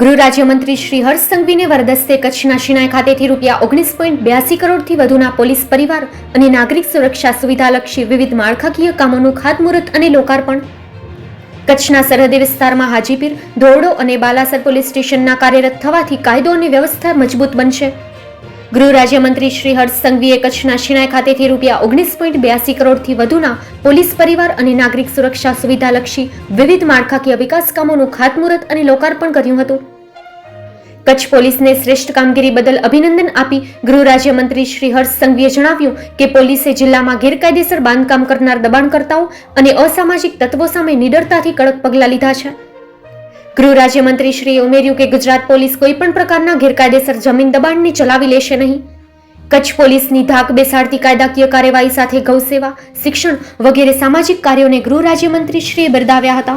ગૃહ રાજ્યમંત્રી શ્રી હર્ષ સંઘવીને વરદસ્તે કચ્છના શિણાય ખાતેથી રૂપિયા ઓગણીસ પોઈન્ટ બ્યાસી કરોડથી વધુના પોલીસ પરિવાર અને નાગરિક સુરક્ષા સુવિધાલક્ષી વિવિધ માળખાકીય કામોનું ખાતમુહૂર્ત અને લોકાર્પણ. કચ્છના સરહદી વિસ્તારમાં હાજીપીર, ધોરડો અને બાલાસર પોલીસ સ્ટેશનના કાર્યરત થવાથી કાયદો અને વ્યવસ્થા મજબૂત બનશે. ગૃહ રાજ્યમંત્રી શ્રી હર્ષ સંઘવીએ કચ્છના શિણાય ખાતેથી રૂપિયા ઓગણીસ પોઈન્ટ બ્યાસી કરોડથી વધુના પોલીસ પરિવાર અને નાગરિક સુરક્ષા સુવિધાલક્ષી વિવિધ માળખાકીય વિકાસ કામોનું ખાતમુહૂર્ત અને લોકાર્પણ કર્યું હતું. કચ્છ પોલીસને શ્રેષ્ઠ કામગીરી બદલ અભિનંદન આપી ગૃહ રાજ્યમંત્રી શ્રી હર્ષ સંઘવીએ જણાવ્યું કે પોલીસે જિલ્લામાં ગેરકાયદેસર બાંધકામ કરનાર દબાણકર્તાઓ અને અસામાજિક તત્વો સામે નિડરતાથી કડક પગલાં લીધા છે. ગૃહ રાજ્યમંત્રી શ્રીએ ઉમેર્યું કે ગુજરાત પોલીસ કોઈ પણ પ્રકારના ગેરકાયદેસર જમીન દબાણને ચલાવી લેશે નહીં. કચ્છ પોલીસની ધાક બેસાડતી કાયદાકીય કાર્યવાહી સાથે ગૌસેવા, શિક્ષણ વગેરે સામાજિક કાર્યોને ગૃહ રાજ્યમંત્રી શ્રીએ બિરદાવ્યા હતા.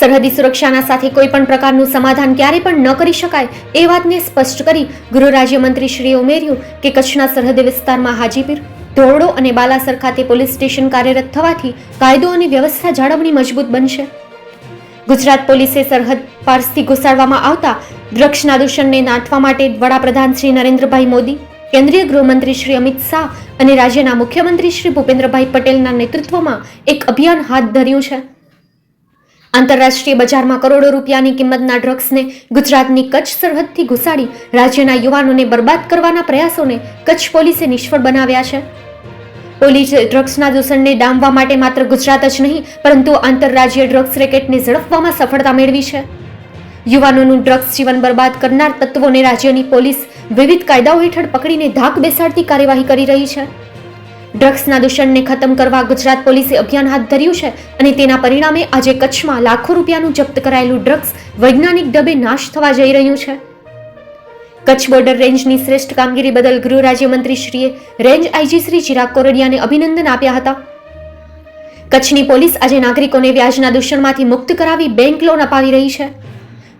સરહદી સુરક્ષાના સાથે કોઈ પણ પ્રકારનું સમાધાન ક્યારે પણ ન કરી શકાય એ વાતને સ્પષ્ટ કરી ગૃહ રાજ્યમંત્રી શ્રીએ ઉમેર્યું કે કચ્છના સરહદી વિસ્તારમાં હાજીપીર, ધોરડો અને બાલાસર ખાતે પોલીસ સ્ટેશન કાર્યરત થવાથી કાયદો અને વ્યવસ્થા જાળવણી મજબૂત બનશે. ગુજરાત પોલીસે સરહદ પારથી ઘુસાડવામાં આવતા ડ્રગ્સના દૂષણને નાથવા માટે વડાપ્રધાન શ્રી નરેન્દ્રભાઈ મોદી, કેન્દ્રીય ગૃહમંત્રી શ્રી અમિત શાહ અને રાજ્યના મુખ્યમંત્રી શ્રી ભૂપેન્દ્રભાઈ પટેલના નેતૃત્વમાં એક અભિયાન હાથ ધર્યું છે. આંતરરાષ્ટ્રીય બજારમાં કરોડો રૂપિયાની કિંમતના ડ્રગ્સને ગુજરાતની કચ્છ સરહદથી ઘુસાડી રાજ્યના યુવાનોને બરબાદ કરવાના પ્રયાસોને કચ્છ પોલીસે નિષ્ફળ બનાવ્યા છે. પોલીસે ડ્રગ્સના દૂષણને ડામવા માટે માત્ર ગુજરાત જ નહીં, પરંતુ આંતરરાજ્ય ડ્રગ્સ રેકેટને ઝડપવામાં સફળતા મેળવી છે. યુવાનોનું ડ્રગ્સ જીવન બરબાદ કરનાર તત્વોને રાજ્યની પોલીસ વિવિધ કાયદાઓ હેઠળ પકડીને ધાક બેસાડતી કાર્યવાહી કરી રહી છે. ડ્રગ્સના દૂષણને ખતમ કરવા ગુજરાત પોલીસે અભિયાન હાથ ધર્યું છે અને તેના પરિણામે આજે કચ્છમાં લાખો રૂપિયાનું જપ્ત કરાયેલું ડ્રગ્સ વૈજ્ઞાનિક ડબે નાશ થવા જઈ રહ્યું છે. કચ્છ બોર્ડર રેન્જની શ્રેષ્ઠ કામગીરી બદલ ગૃહ રાજ્યમંત્રી શ્રીએ રેન્જ આઈજી શ્રી ચિરાગ કોરડિયાને અભિનંદન આપ્યા હતા. કચ્છની પોલીસ આજે નાગરિકોને વ્યાજના દૂષણમાંથી મુક્ત કરાવી બેંક લોન અપાવી રહી છે.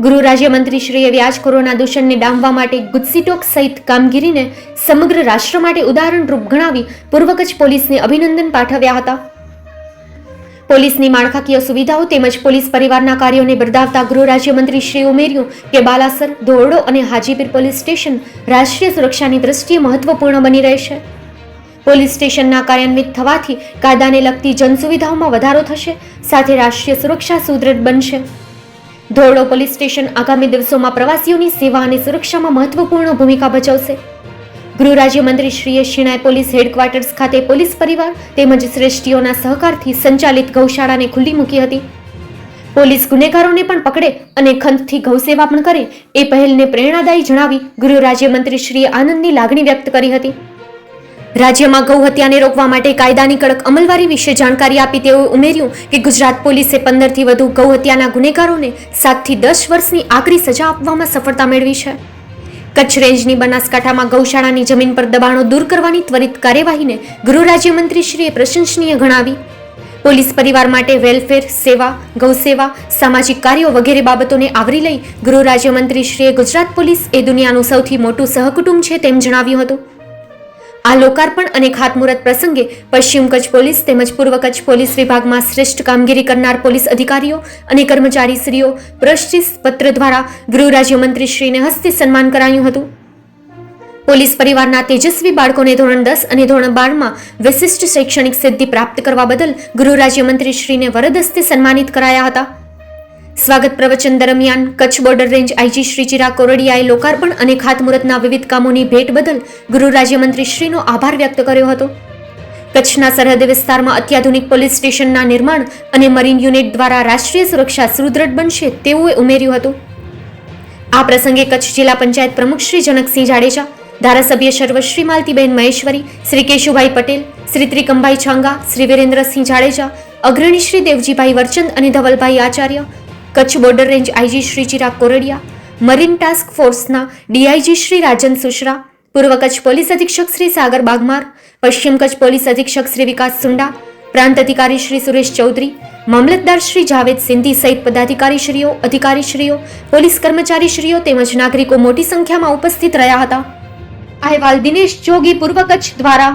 ગૃહ રાજ્યમંત્રી શ્રીએ વ્યાજખોરોના દૂષણને ડામવા માટે ગુજસીટોક સહિત કામગીરીને સમગ્ર રાષ્ટ્ર માટે ઉદાહરણરૂપ ગણાવી પૂર્વ કચ્છ પોલીસને અભિનંદન પાઠવ્યા હતા. પોલીસની માળખાકીય સુવિધાઓ તેમજ પોલીસ પરિવારના કાર્યોને બિરદાવતા ગૃહ રાજ્યમંત્રી શ્રી ઉમેર્યું કે બાલાસર, ધોરડો અને હાજીપીર પોલીસ સ્ટેશન રાષ્ટ્રીય સુરક્ષાની દ્રષ્ટિએ મહત્વપૂર્ણ બની રહેશે. પોલીસ સ્ટેશનના કાર્યાન્વિત થવાથી કાયદાને લગતી જનસુવિધાઓમાં વધારો થશે, સાથે રાષ્ટ્રીય સુરક્ષા સુદૃઢ બનશે. ધોરડો પોલીસ સ્ટેશન આગામી દિવસોમાં પ્રવાસીઓની સેવા અને સુરક્ષામાં મહત્વપૂર્ણ ભૂમિકા ભજવશે. ગૃહ રાજ્યમંત્રી શ્રીએ શિણાય પોલીસ હેડક્વાર્ટર્સ ખાતે પોલીસ પરિવાર તેમજ શ્રેષ્ઠીઓના સહકારથી સંચાલિત ગૌશાળાને ખુલ્લી મૂકી હતી. પોલીસ ગુનેગારોને પણ પકડે અને ખંતથી ગૌસેવા પણ કરે એ પહેલને પ્રેરણાદાયી જણાવી ગૃહ રાજ્યમંત્રી શ્રીએ આનંદની લાગણી વ્યક્ત કરી હતી. રાજ્યમાં ગૌ હત્યાને રોકવા માટે કાયદાની કડક અમલવારી વિશે જાણકારી આપી તેઓએ ઉમેર્યું કે ગુજરાત પોલીસે પંદરથી વધુ ગૌ હત્યાના ગુનેગારોને સાતથી દસ વર્ષની આકરી સજા આપવામાં સફળતા મેળવી છે. કચ્છ રેન્જની બનાસકાંઠામાં ગૌશાળાની જમીન પર દબાણો દૂર કરવાની ત્વરિત કાર્યવાહીને ગૃહ રાજ્યમંત્રીશ્રીએ પ્રશંસનીય ગણાવી. પોલીસ પરિવાર માટે વેલફેર, સેવા, ગૌસેવા, સામાજિક કાર્યો વગેરે બાબતોને આવરી લઈ ગૃહ રાજ્યમંત્રીશ્રીએ ગુજરાત પોલીસ એ દુનિયાનું સૌથી મોટું સહકુટુંબ છે તેમ જણાવ્યું હતું. આ લોકાર્પણ અને ખાતમુહૂર્ત પ્રસંગે પશ્ચિમ કચ્છ પોલીસ તેમજ પૂર્વ કચ્છ પોલીસ વિભાગમાં શ્રેષ્ઠ કામગીરી કરનાર પોલીસ અધિકારીઓ અને કર્મચારીશ્રીઓ પ્રશસ્તિ પત્ર દ્વારા ગૃહ રાજ્યમંત્રીશ્રીને હસ્તે સન્માન કરાયું હતું. પોલીસ પરિવારના તેજસ્વી બાળકોને ધોરણ દસ અને ધોરણ બારમાં વિશિષ્ટ શૈક્ષણિક સિદ્ધિ પ્રાપ્ત કરવા બદલ ગૃહ રાજ્યમંત્રીશ્રીને વરદ હસ્તે સન્માનિત કરાયા હતા. સ્વાગત પ્રવચન દરમિયાન Kutch border range IG Shri Chirag કોરડિયાએ લોકાર્પણ અને ખાતમુહૂર્તના વિવિધ કામોની ભેટ બદલ ગૃહ રાજ્યમંત્રી શ્રીનો આભાર વ્યક્ત કર્યો હતો. કચ્છના સરહદી વિસ્તારમાં અત્યાધુનિક પોલીસ સ્ટેશનના નિર્માણ અને મરીન યુનિટ દ્વારા રાષ્ટ્રીય સુરક્ષા સુદૃઢ બનશે તેવું ઉમેર્યું હતું. આ પ્રસંગે કચ્છ જિલ્લા પંચાયત પ્રમુખ શ્રી જનકસિંહ જાડેજા, ધારાસભ્ય સર્વશ્રી માલતીબેન મહેશ્વરી, શ્રી કેશુભાઈ પટેલ, શ્રી ત્રિકમભાઈ છાંગા, શ્રી વિરેન્દ્રસિંહ જાડેજા, અગ્રણી શ્રી દેવજીભાઈ વરચંદ અને Dhavalbhai Acharya Kutch border range IG Shri Chirag Kordia, marine task ફોર્સના ડીઆઈજી શ્રી રાજન સુશરા, પૂર્વ કચ્છ પોલીસ અધિક્ષક શ્રી સાગર બાગમાર, પશ્ચિમ કચ્છ પોલીસ અધિક્ષક શ્રી વિકાસ સુંડા, પ્રાંત અધિકારી શ્રી સુરેશ ચૌધરી, મામલતદાર શ્રી જાવેદ સિંધી સહિત પદાધિકારીશ્રીઓ, અધિકારીશ્રીઓ, પોલીસ કર્મચારીશ્રીઓ તેમજ નાગરિકો મોટી સંખ્યામાં ઉપસ્થિત રહ્યા હતા. અહેવાલ દિનેશ જોગી, પૂર્વ કચ્છ દ્વારા